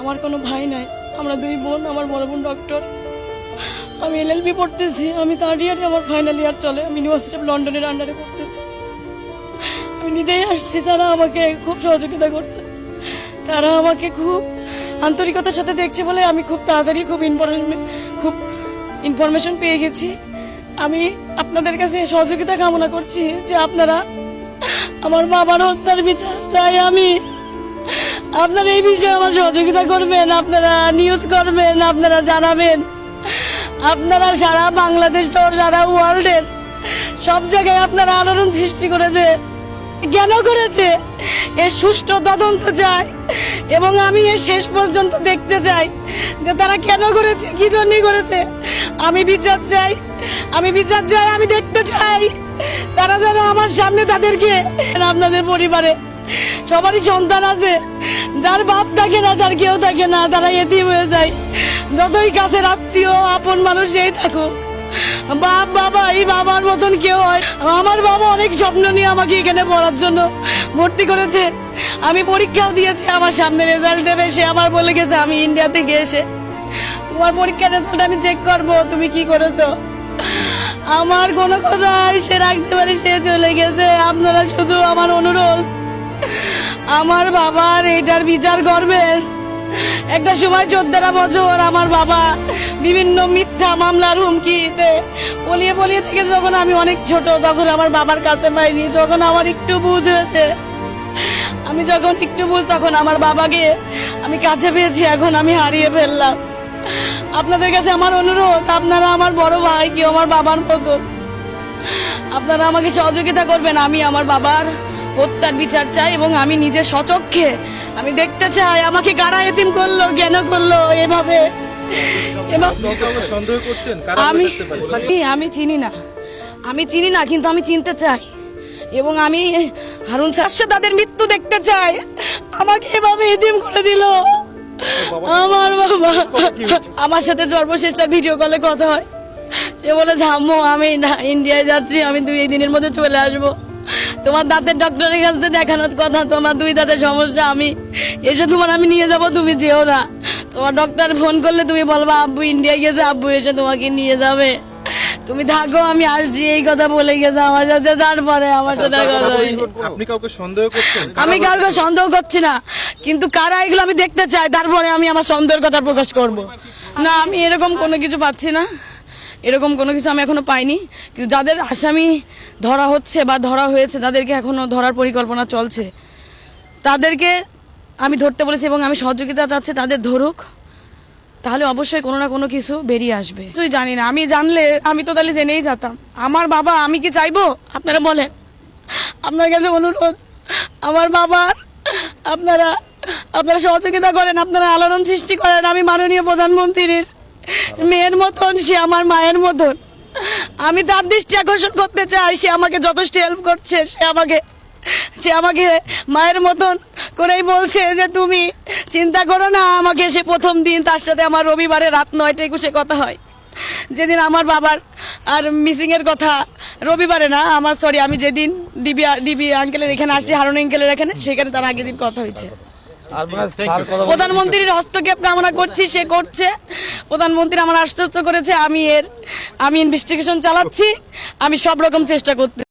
আমার কোনো ভাই নাই, আমরা দুই বোন, আমার বড় বোন ডক্টর আমি এলএলবি পড়তেছি, আমি থার্ড ইয়ারে আমার ফাইনাল ইয়ার চলে, আমি ইউনিভার্সিটি অফ লন্ডনের আন্ডারে পড়তেছি। আমি নিজেই আসছি, তারা আমাকে খুব সহযোগিতা করছে। তারা আমাকে খুব আন্তরিকতার সাথে দেখছে বলে আমি খুব তাড়াতাড়ি খুব ইনফরমেশন খুব ইনফরমেশন পেয়ে গেছি। আমি আপনাদের কাছে সহযোগিতা কামনা করছি যে আপনারা আমার বাবার হত্যার বিচার চাই আমি। আপনারা এই বিষয়ে আমার সহযোগিতা করবেন, আপনারা নিউজ করবেন, আপনারা জানাবেন। আপনারা সারা বাংলাদেশ সহ সারা ওয়ার্ল্ডের সব জায়গায় আপনারা আলোড়ন সৃষ্টি করেছে। কেন করেছে? এর সুষ্ঠু তদন্ত চাই এবং আমি এর শেষ পর্যন্ত দেখতে চাই যে তারা কেন করেছে, কি জন্য করেছে। আমি বিচার চাই, আমি বিচার চাই, আমি দেখতে চাই। তারা যেন আমার সামনে তাদেরকে, আপনাদের পরিবারে সবারই সন্তান আছে। যার বাপ থাকে না তার কেউ থাকে না, তারা এতিম হয়ে যায়। যতই কাছের আত্মীয়, আপন মানুষ এই থাকুক। বাপ, বাবা, এই বাবার মতন কেউ হয়। আমার বাবা অনেক স্বপ্ন নিয়ে আমাকে এখানে পড়ার জন্য ভর্তি করেছে। আমি পরীক্ষাও দিয়েছি, আমার সামনে রেজাল্ট দেবে, সে আমার বলে গেছে, আমি ইন্ডিয়া থেকে এসে তোমার পরীক্ষার রেজাল্ট আমি চেক করব, তুমি কি করেছ? আমার কোনো কথা সে রাখতে পারে, সে চলে গেছে। আপনারা শুধু আমার অনুরোধ। আমার বাবার এটার বিচার করবেন একটা সময় চোদ্দটা বছর আমার বাবা বিভিন্ন মিথ্যা মামলার হুমকিতে পলিয়ে পলিয়ে থেকে যখন আমি অনেক ছোট, তখন আমার বাবার কাছে পাইনি, যখন আমার একটু বুঝ হয়েছে। আমি যখন একটু বুঝ, তখন আমার বাবাকে আমি কাছে পেয়েছি, এখন আমি হারিয়ে ফেললাম। আপনাদের কাছে আমার অনুরোধ, আপনারা আমার বড় ভাই কি আমার বাবার মতো। আপনারা আমাকে সহযোগিতা করবেন, আমি আমার বাবার হত্যার বিচার চাই এবং আমি নিজে সচক্ষে আমি দেখতে চাই আমাকে কারা এতিম করল কেন করল এভাবে। আমি আমি- আমি চিনি না। আমি চিনি না কিন্তু আমি চিনতে চাই। এবং আমি হারুন শাসে তাদের মৃত্যু দেখতে চাই। আমাকে এভাবে এদিম করে দিল। আমার বাবা। আমার সাথে সর্বশেষ তার ভিডিও কলে কথা হয়। সে বলে ঝাম্মু আমি না ইন্ডিয়ায় যাচ্ছি আমি দুই দিনের মধ্যে চলে আসব। তোমার দাঁতের ডক্টরের কাছে দেখানোর কথা তোমার দুই দাঁতের সমস্যা আমি এসে তোমার আমি নিয়ে যাব তুমি যেও না। তোমার ডক্টর ফোন করলে তুমি বলবা আব্বু ইন্ডিয়ায় গেছে আব্বু এসে তোমাকে নিয়ে যাবে। তুমি থাকো আমি আসছি এই কথা বলে গেছে আমার সাথে তারপরে আমার সাথে আর কথা আপনি কাউকে সন্দেহ করছেন? আমি কারোকে সন্দেহ করছি না কিন্তু কারা এগুলো আমি দেখতে চাই তারপরে আমি আমার সন্দেহের কথা প্রকাশ করব। না আমি এরকম কোনো কিছু পাচ্ছি না। এরকম কোনো কিছু আমি এখনও পাইনি। কিন্তু যাদের আসামি ধরা হচ্ছে বা ধরা হয়েছে, তাদেরকে এখনও ধরার পরিকল্পনা চলছে। তাদেরকে আমি ধরতে বলেছি এবং আমি সহযোগিতা চাচ্ছি, তাদের ধরুক। তাহলে অবশ্যই কোনো না কোনো কিছু বেরিয়ে আসবে। কিছুই জানি না, আমি জানলে, আমি তো তাহলে জেনেই যেতাম। আমার বাবা, আমি কি চাইব? আপনারা বলেন। আপনার কাছে অনুরোধ, আমার বাবার, আপনারা আপনারা সহযোগিতা করেন, আপনারা আলোড়ন সৃষ্টি করেন, আমি মাননীয় প্রধানমন্ত্রীর। মেয়ের মতন, সে আমার মায়ের মতন। আমি তার দৃষ্টি আকর্ষণ করতে চাই, সে আমাকে যথেষ্ট হেল্প করছে, সে আমাকে সে আমাকে মায়ের মতন করেই বলছে যে তুমি চিন্তা করো না, আমাকে সে প্রথম দিন তার সাথে আমার রবিবারে রাত নয়টা একুশে কথা হয়। যেদিন আমার বাবার আর মিসিং এর কথা, রবিবারে না, আমার সরি আমি যেদিন ডিবি ডিবি আঙ্কেলের এখানে আসছি, হারুন আঙ্কেলের এখানে, সেখানে তার আগের দিন কথা হয়েছে। প্রধানমন্ত্রীর হস্তক্ষেপ কামনা করছি সে করছে। প্রধানমন্ত্রী আমার আশ্বস্ত করেছে আমি এর আমি ইনভেস্টিগেশন চালাচ্ছি আমি সব রকম চেষ্টা করতে